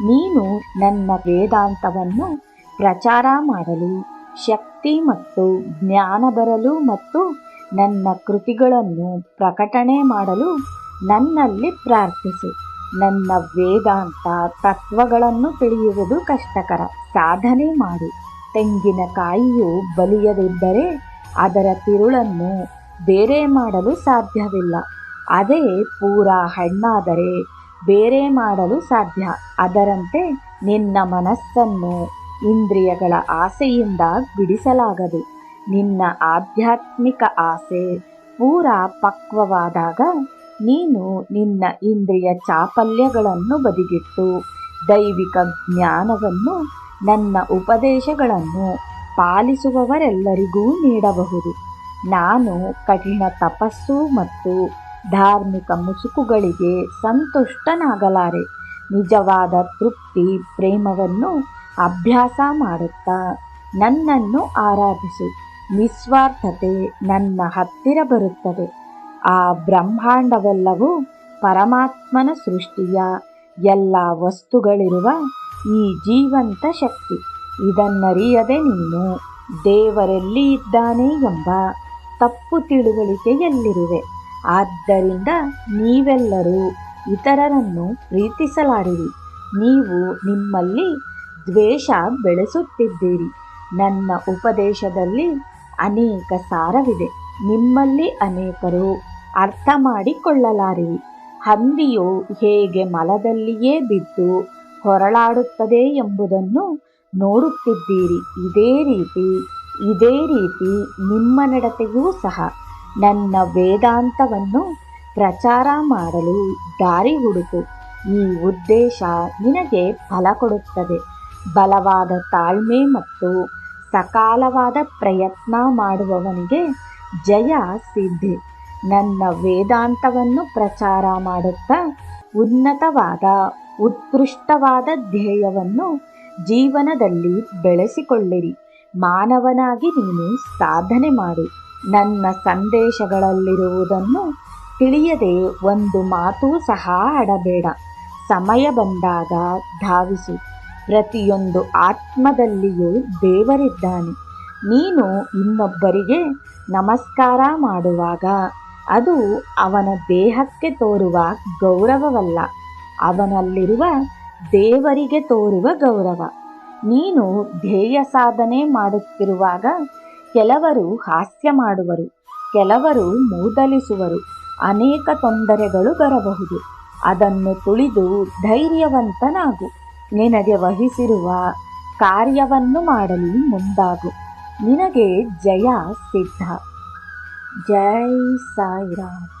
ನೀನು ನನ್ನ ವೇದಾಂತವನ್ನು ಪ್ರಚಾರ ಮಾಡಲು. ಶಕ್ತಿ ಮತ್ತು ಜ್ಞಾನ ಬರಲು ಮತ್ತು ನನ್ನ ಕೃತಿಗಳನ್ನು ಪ್ರಕಟಣೆ ಮಾಡಲು ನನ್ನಲ್ಲಿ ಪ್ರಾರ್ಥಿಸು. ನನ್ನ ವೇದಾಂತ ತತ್ವಗಳನ್ನು ತಿಳಿಯುವುದು ಕಷ್ಟಕರ. ಸಾಧನೆ ಮಾಡು. ತೆಂಗಿನಕಾಯಿಯು ಬಲಿಯದಿದ್ದರೆ ಅದರ ತಿರುಳನ್ನು ಬೇರೆ ಮಾಡಲು ಸಾಧ್ಯವಿಲ್ಲ. ಅದೇ ಪೂರ ಹಣ್ಣಾದರೆ ಬೇರೆ ಮಾಡಲು ಸಾಧ್ಯ. ಅದರಂತೆ ನಿನ್ನ ಮನಸ್ಸನ್ನು ಇಂದ್ರಿಯಗಳ ಆಸೆಯಿಂದ ಬಿಡಿಸಲಾಗದು. ನಿನ್ನ ಆಧ್ಯಾತ್ಮಿಕ ಆಸೆ ಪೂರ ಪಕ್ವವಾದಾಗ ನೀನು ನಿನ್ನ ಇಂದ್ರಿಯ ಚಾಪಲ್ಯಗಳನ್ನು ಬದಿಗಿಟ್ಟು ದೈವಿಕ ಜ್ಞಾನವನ್ನು, ನನ್ನ ಉಪದೇಶಗಳನ್ನು ಪಾಲಿಸುವವರೆಲ್ಲರಿಗೂ ನೀಡಬಹುದು. ನಾನು ಕಠಿಣ ತಪಸ್ಸು ಮತ್ತು ಧಾರ್ಮಿಕ ಮುಸುಕುಗಳಿಗೆ ಸಂತುಷ್ಟನಾಗಲಾರೆ. ನಿಜವಾದ ತೃಪ್ತಿ ಪ್ರೇಮವನ್ನು ಅಭ್ಯಾಸ ಮಾಡುತ್ತಾ ನನ್ನನ್ನು ಆರಾಧಿಸು. ನಿಸ್ವಾರ್ಥತೆ ನನ್ನ ಹತ್ತಿರ ಬರುತ್ತದೆ. ಆ ಬ್ರಹ್ಮಾಂಡವೆಲ್ಲವೂ ಪರಮಾತ್ಮನ ಸೃಷ್ಟಿಯ ಎಲ್ಲ ವಸ್ತುಗಳಿರುವ ಈ ಜೀವಂತ ಶಕ್ತಿ. ಇದನ್ನರಿಯದೆ ನೀನು ದೇವರೆಲ್ಲಿ ಇದ್ದಾನೆ ಎಂಬ ತಪ್ಪು ತಿಳುವಳಿಕೆಯಲ್ಲಿರುವೆ. ಆದ್ದರಿಂದ ನೀವೆಲ್ಲರೂ ಇತರರನ್ನು ಪ್ರೀತಿಸಲಾರಿರಿ. ನೀವು ನಿಮ್ಮಲ್ಲಿ ದ್ವೇಷ ಬೆಳೆಸುತ್ತಿದ್ದೀರಿ. ನನ್ನ ಉಪದೇಶದಲ್ಲಿ ಅನೇಕ ಸಾರವಿದೆ. ನಿಮ್ಮಲ್ಲಿ ಅನೇಕರು ಅರ್ಥ ಮಾಡಿಕೊಳ್ಳಲಾರಿರಿ ಹಂದಿಯು ಹೇಗೆ ಮಲದಲ್ಲಿಯೇ ಬಿದ್ದು ಹೊರಳಾಡುತ್ತದೆ ಎಂಬುದನ್ನು ನೋಡುತ್ತಿದ್ದೀರಿ. ಇದೇ ರೀತಿ ಇದೇ ರೀತಿ ನಿಮ್ಮ ನಡತೆಯೂ ಸಹ. ನನ್ನ ವೇದಾಂತವನ್ನು ಪ್ರಚಾರ ಮಾಡಲು ದಾರಿ ಹುಡುಕು. ಈ ಉದ್ದೇಶ ನಿನಗೆ ಫಲ ಕೊಡುತ್ತದೆ. ಬಲವಾದ ತಾಳ್ಮೆ ಮತ್ತು ಸಕಾಲವಾದ ಪ್ರಯತ್ನ ಮಾಡುವವನಿಗೆ ಜಯ ಸಿದ್ಧಿ. ನನ್ನ ವೇದಾಂತವನ್ನು ಪ್ರಚಾರ ಮಾಡುತ್ತಾ ಉನ್ನತವಾದ, ಉತ್ಕೃಷ್ಟವಾದ ಧ್ಯೇಯವನ್ನು ಜೀವನದಲ್ಲಿ ಬೆಳೆಸಿಕೊಳ್ಳಿರಿ. ಮಾನವನಾಗಿ ನೀನು ಸಾಧನೆ ಮಾಡು. ನನ್ನ ಸಂದೇಶಗಳಲ್ಲಿರುವುದನ್ನು ತಿಳಿಯದೆ ಒಂದು ಮಾತೂ ಸಹ ಆಡಬೇಡ. ಸಮಯ ಬಂದಾಗ ಧಾವಿಸು. ಪ್ರತಿಯೊಂದು ಆತ್ಮದಲ್ಲಿಯೂ ದೇವರಿದ್ದಾನೆ. ನೀನು ಇನ್ನೊಬ್ಬರಿಗೆ ನಮಸ್ಕಾರ ಮಾಡುವಾಗ ಅದು ಅವನ ದೇಹಕ್ಕೆ ತೋರುವ ಗೌರವವಲ್ಲ. ಅವನಲ್ಲಿರುವ ದೇವರಿಗೆ ತೋರುವ ಗೌರವ. ನೀನು ಧ್ಯೇಯ ಸಾಧನೆ ಮಾಡುತ್ತಿರುವಾಗ ಕೆಲವರು ಹಾಸ್ಯ ಮಾಡುವರು, ಕೆಲವರು ಮೂದಲಿಸುವರು, ಅನೇಕ ತೊಂದರೆಗಳು ಬರಬಹುದು. ಅದನ್ನು ತುಳಿದು ಧೈರ್ಯವಂತನಾಗು. ನಿನಗೆ ವಹಿಸಿರುವ ಕಾರ್ಯವನ್ನು ಮಾಡಲು ಮುಂದಾಗು. ನಿನಗೆ ಜಯ ಸಿದ್ಧ. ಜೈ ಸಾಯಿರಾಮ್.